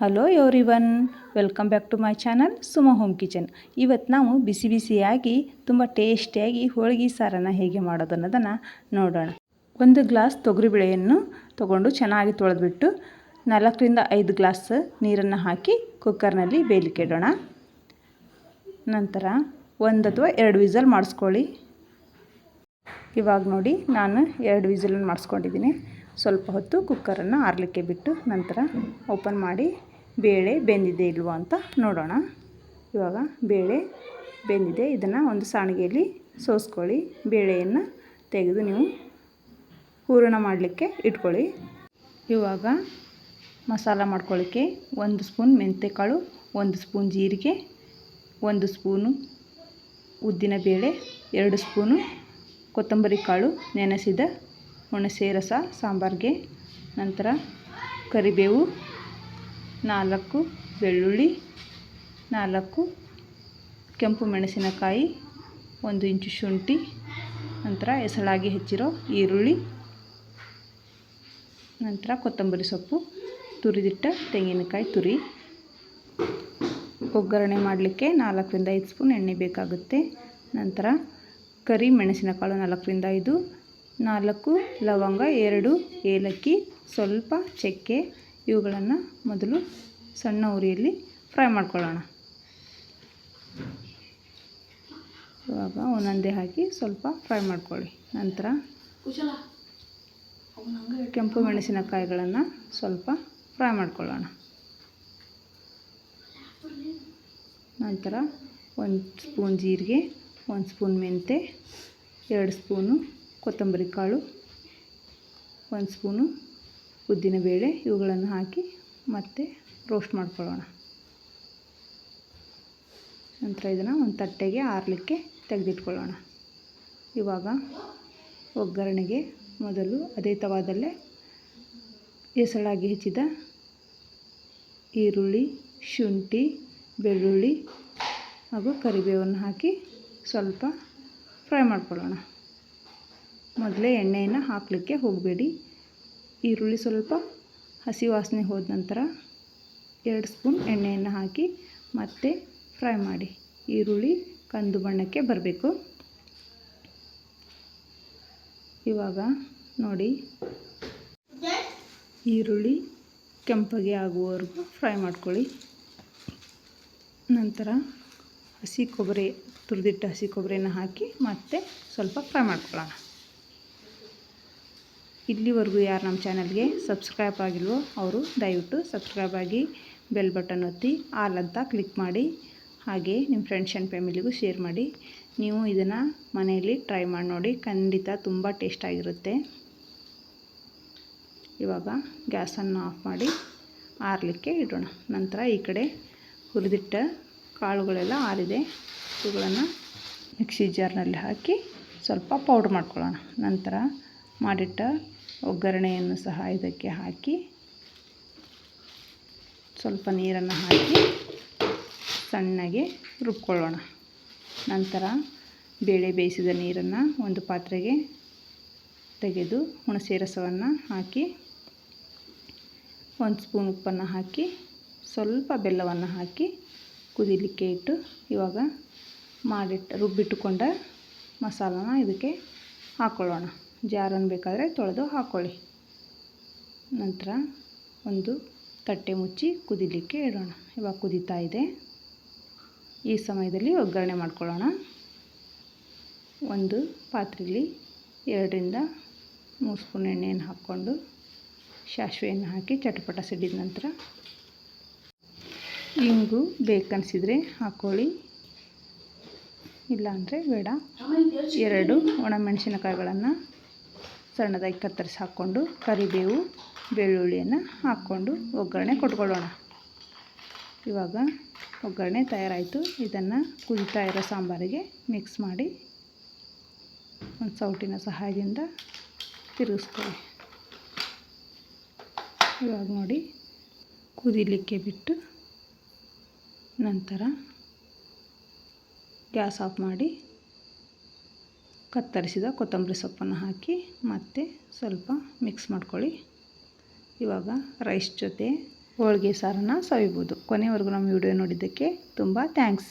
Hello everyone welcome back to my channel Suma home kitchen ಇವತ್ತು ನಾವು ಬಿಸಿ ಬಿಸಿಯಾಗಿ, ತುಂಬ ಟೇಸ್ಟಿಯಾಗಿ ಹೋಳಿಗೆ ಸಾರನ್ನು ಹೇಗೆ ಮಾಡೋದು ಅನ್ನೋದನ್ನು ನೋಡೋಣ. ಒಂದು ಗ್ಲಾಸ್ ತೊಗರಿಬೇಳೆಯನ್ನು ತೊಗೊಂಡು ಚೆನ್ನಾಗಿ ತೊಳೆದ್ಬಿಟ್ಟು, ನಾಲ್ಕರಿಂದ ಐದು ಗ್ಲಾಸ್ ನೀರನ್ನು ಹಾಕಿ ಕುಕ್ಕರ್ನಲ್ಲಿ ಬೇಯಲಿಕ್ಕೆ ಇಡೋಣ. ನಂತರ ಒಂದು ಅಥವಾ ಎರಡು ವಿಸಲ್ ಮಾಡಿಸ್ಕೊಳ್ಳಿ. ಇವಾಗ ನೋಡಿ, ನಾನು ಎರಡು ವಿಸಲನ್ನು ಮಾಡಿಸ್ಕೊಂಡಿದ್ದೀನಿ. ಸ್ವಲ್ಪ ಹೊತ್ತು ಕುಕ್ಕರನ್ನು ಆರಲಿಕ್ಕೆ ಬಿಟ್ಟು ನಂತರ ಓಪನ್ ಮಾಡಿ ಬೇಳೆ ಬೆಂದಿದೆ ಇಲ್ವೋ ಅಂತ ನೋಡೋಣ. ಇವಾಗ ಬೇಳೆ ಬೆಂದಿದೆ. ಇದನ್ನು ಒಂದು ಸಾಣಿಗೆಯಲ್ಲಿ ಸೋಸ್ಕೊಳ್ಳಿ. ಬೇಳೆಯನ್ನು ತೆಗೆದು ನೀವು ಹೂರಣ ಮಾಡಲಿಕ್ಕೆ ಇಟ್ಕೊಳ್ಳಿ. ಇವಾಗ ಮಸಾಲ ಮಾಡ್ಕೊಳ್ಳಿಕ್ಕೆ ಒಂದು ಸ್ಪೂನ್ ಮೆಂತ್ಯಕಾಳು ಒಂದು ಸ್ಪೂನ್ ಜೀರಿಗೆ, ಒಂದು ಸ್ಪೂನು ಉದ್ದಿನ ಬೇಳೆ, ಎರಡು ಸ್ಪೂನು ಕೊತ್ತಂಬರಿ ಕಾಳು, ನೆನೆಸಿದ ಹುಣಸೆ ರಸ, ಸಾಂಬಾರಿಗೆ, ನಂತರ ಕರಿಬೇವು ನಾಲ್ಕು ಬೆಳ್ಳುಳ್ಳಿ, ನಾಲ್ಕು ಕೆಂಪು ಮೆಣಸಿನಕಾಯಿ, ಒಂದು ಇಂಚು ಶುಂಠಿ, ನಂತರ ಎಸಳಾಗಿ ಹೆಚ್ಚಿರೋ ಈರುಳ್ಳಿ, ನಂತರ ಕೊತ್ತಂಬರಿ ಸೊಪ್ಪು, ತುರಿದಿಟ್ಟ ತೆಂಗಿನಕಾಯಿ ತುರಿ. ಒಗ್ಗರಣೆ ಮಾಡಲಿಕ್ಕೆ ನಾಲ್ಕರಿಂದ ಐದು ಸ್ಪೂನ್ ಎಣ್ಣೆ ಬೇಕಾಗುತ್ತೆ. ನಂತರ ಕರಿ ಮೆಣಸಿನಕಾಳು ನಾಲ್ಕರಿಂದ ಐದು, ನಾಲ್ಕು ಲವಂಗ, ಎರಡು ಏಲಕ್ಕಿ, ಸ್ವಲ್ಪ ಚಕ್ಕೆ ಇವುಗಳನ್ನು ಮೊದಲು ಸಣ್ಣ ಉರಿಯಲ್ಲಿ ಫ್ರೈ ಮಾಡ್ಕೊಳ್ಳೋಣ. ಇವಾಗ ಒಂದೊಂದೇ ಹಾಕಿ ಸ್ವಲ್ಪ ಫ್ರೈ ಮಾಡ್ಕೊಳ್ಳಿ. ನಂತರ ಕೆಂಪು ಮೆಣಸಿನಕಾಯಿಗಳನ್ನು ಸ್ವಲ್ಪ ಫ್ರೈ ಮಾಡ್ಕೊಳ್ಳೋಣ. ನಂತರ ಒಂದು ಸ್ಪೂನ್ ಜೀರಿಗೆ ಒಂದು ಸ್ಪೂನ್ ಮೆಂತೆ ಎರಡು ಸ್ಪೂನು ಕೊತ್ತಂಬರಿ ಕಾಳು ಒಂದು ಸ್ಪೂನು ಉದ್ದಿನಬೇಳೆ ಇವುಗಳನ್ನು ಹಾಕಿ ಮತ್ತೆ ರೋಸ್ಟ್ ಮಾಡ್ಕೊಳ್ಳೋಣ. ನಂತರ ಇದನ್ನು ಒಂದು ತಟ್ಟೆಗೆ ಆರಲಿಕ್ಕೆ ತೆಗೆದಿಟ್ಕೊಳ್ಳೋಣ. ಇವಾಗ ಒಗ್ಗರಣೆಗೆ ಮೊದಲು ಅದೇ ತವಾದಲ್ಲೇ ಹೆಸಳಾಗಿ ಹೆಚ್ಚಿದ ಈರುಳ್ಳಿ, ಶುಂಠಿ, ಬೆಳ್ಳುಳ್ಳಿ ಹಾಗೂ ಕರಿಬೇವನ್ನು ಹಾಕಿ ಸ್ವಲ್ಪ ಫ್ರೈ ಮಾಡ್ಕೊಳ್ಳೋಣ. ಮೊದಲೇ ಎಣ್ಣೆಯನ್ನು ಹಾಕಲಿಕ್ಕೆ ಹೋಗಬೇಡಿ. ಈರುಳ್ಳಿ ಸ್ವಲ್ಪ ಹಸಿ ವಾಸನೆ ಹೋದ ನಂತರ ಎರಡು ಸ್ಪೂನ್ ಎಣ್ಣೆಯನ್ನು ಹಾಕಿ ಮತ್ತೆ ಫ್ರೈ ಮಾಡಿ. ಈರುಳ್ಳಿ ಕಂದು ಬಣ್ಣಕ್ಕೆ ಬರಬೇಕು. ಇವಾಗ ನೋಡಿ. ಈರುಳ್ಳಿ ಕೆಂಪಗೆ ಆಗುವವರೆಗೂ ಫ್ರೈ ಮಾಡ್ಕೊಳ್ಳಿ. ನಂತರ ಹಸಿ ಕೊಬ್ಬರಿ, ತುರಿದಿಟ್ಟ ಹಸಿ ಕೊಬ್ಬರಿನ ಹಾಕಿ ಮತ್ತೆ ಸ್ವಲ್ಪ ಫ್ರೈ ಮಾಡ್ಕೊಳ್ಳೋಣ. ಇಲ್ಲಿವರೆಗೂ ಯಾರು ನಮ್ಮ ಚಾನಲ್ಗೆ ಸಬ್ಸ್ಕ್ರೈಬ್ ಆಗಿಲ್ವೋ ಅವರು ದಯವಿಟ್ಟು ಸಬ್ಸ್ಕ್ರೈಬ್ ಆಗಿ ಬೆಲ್ ಬಟನ್ ಒತ್ತಿ ಆಲ್ ಅಂತ ಕ್ಲಿಕ್ ಮಾಡಿ ಹಾಗೆ ನಿಮ್ಮ ಫ್ರೆಂಡ್ಸ್ ಆ್ಯಂಡ್ ಫ್ಯಾಮಿಲಿಗೂ ಶೇರ್ ಮಾಡಿ. ನೀವು ಇದನ್ನು ಮನೆಯಲ್ಲಿ ಟ್ರೈ ಮಾಡಿ ನೋಡಿ, ಖಂಡಿತ ತುಂಬ ಟೇಸ್ಟಾಗಿರುತ್ತೆ ಇವಾಗ ಗ್ಯಾಸನ್ನು ಆಫ್ ಮಾಡಿ ಆರಲಿಕ್ಕೆ ಇಡೋಣ. ನಂತರ ಈ ಕಡೆ ಹುರಿದಿಟ್ಟ ಕಾಳುಗಳೆಲ್ಲ ಆರಿದೆ. ಇವುಗಳನ್ನು ಮಿಕ್ಸಿ ಜಾರ್ನಲ್ಲಿ ಹಾಕಿ ಸ್ವಲ್ಪ ಪೌಡ್ರ್ ಮಾಡ್ಕೊಳ್ಳೋಣ. ನಂತರ ಮಾಡಿಟ್ಟ ಒಗ್ಗರಣೆಯನ್ನು ಸಹ ಇದಕ್ಕೆ ಹಾಕಿ ಸ್ವಲ್ಪ ನೀರನ್ನು ಹಾಕಿ ಸಣ್ಣಗೆ ರುಬ್ಕೊಳ್ಳೋಣ. ನಂತರ ಬೇಳೆ ಬೇಯಿಸಿದ ನೀರನ್ನು ಒಂದು ಪಾತ್ರೆಗೆ ತೆಗೆದು ಹುಣಸೆ ರಸವನ್ನು ಹಾಕಿ ಒಂದು ಸ್ಪೂನ್ ಉಪ್ಪನ್ನು ಹಾಕಿ ಸ್ವಲ್ಪ ಬೆಲ್ಲವನ್ನು ಹಾಕಿ ಕುದಿಲಿಕ್ಕೆ ಇಟ್ಟು ಇವಾಗ ಮಾಡಿಟ್ಟು ರುಬ್ಬಿಟ್ಟುಕೊಂಡ ಮಸಾಲನ ಇದಕ್ಕೆ ಹಾಕ್ಕೊಳ್ಳೋಣ ಜಾರನ್ನು ಬೇಕಾದರೆ ತೊಳೆದು ಹಾಕ್ಕೊಳ್ಳಿ ನಂತರ ಒಂದು ತಟ್ಟೆ ಮುಚ್ಚಿ ಕುದಿಲಿಕ್ಕೆ ಇಡೋಣ. ಇವಾಗ ಕುದೀತಾ ಇದೆ. ಈ ಸಮಯದಲ್ಲಿ ಒಗ್ಗರಣೆ ಮಾಡ್ಕೊಳ್ಳೋಣ. ಒಂದು ಪಾತ್ರೆಯಲ್ಲಿ ಎರಡರಿಂದ ಮೂರು ಸ್ಪೂನ್ ಎಣ್ಣೆಯನ್ನು ಹಾಕ್ಕೊಂಡು ಸಾಸಿವೆಯನ್ನು ಹಾಕಿ ಚಟಪಟ ಸಿಡಿದ ನಂತರ ಇಂಗು ಬೇಕನ್ಸಿದ್ರೆ ಹಾಕ್ಕೊಳ್ಳಿ ಇಲ್ಲಾಂದರೆ ಬೇಡ. ಎರಡು ಒಣಮೆಣಸಿನಕಾಯಿಗಳನ್ನು ಸಣ್ಣದಾಗಿ ಕತ್ತರಿಸಿ ಹಾಕ್ಕೊಂಡು ಕರಿಬೇವು, ಬೆಳ್ಳುಳ್ಳಿಯನ್ನು ಹಾಕ್ಕೊಂಡು ಒಗ್ಗರಣೆ ಕೊಟ್ಕೊಳ್ಳೋಣ. ಇವಾಗ ಒಗ್ಗರಣೆ ತಯಾರಾಯಿತು. ಇದನ್ನು ಕುದಿತಾ ಇರೋ ಸಾಂಬಾರಿಗೆ ಮಿಕ್ಸ್ ಮಾಡಿ ಒಂದು ಸೌಟಿನ ಸಹಾಯದಿಂದ ತಿರುಗಿಸ್ಕೊಳ್ಳಿ. ಇವಾಗ ನೋಡಿ, ಕುದಿಲಿಕ್ಕೆ ಬಿಟ್ಟು ನಂತರ ಗ್ಯಾಸ್ ಆಫ್ ಮಾಡಿ ಕತ್ತರಿಸಿದ ಕೊತ್ತಂಬರಿ ಸೊಪ್ಪನ್ನು ಹಾಕಿ ಮತ್ತೆ ಸ್ವಲ್ಪ ಮಿಕ್ಸ್ ಮಾಡ್ಕೊಳ್ಳಿ. ಇವಾಗ ರೈಸ್ ಜೊತೆ ಹೋಳಿಗೆ ಸಾರನ್ನು ಸವಿಬೋದು. ಕೊನೆವರೆಗೂ ನಮ್ಮ ವಿಡಿಯೋ ನೋಡಿದ್ದಕ್ಕೆ ತುಂಬ ಥ್ಯಾಂಕ್ಸ್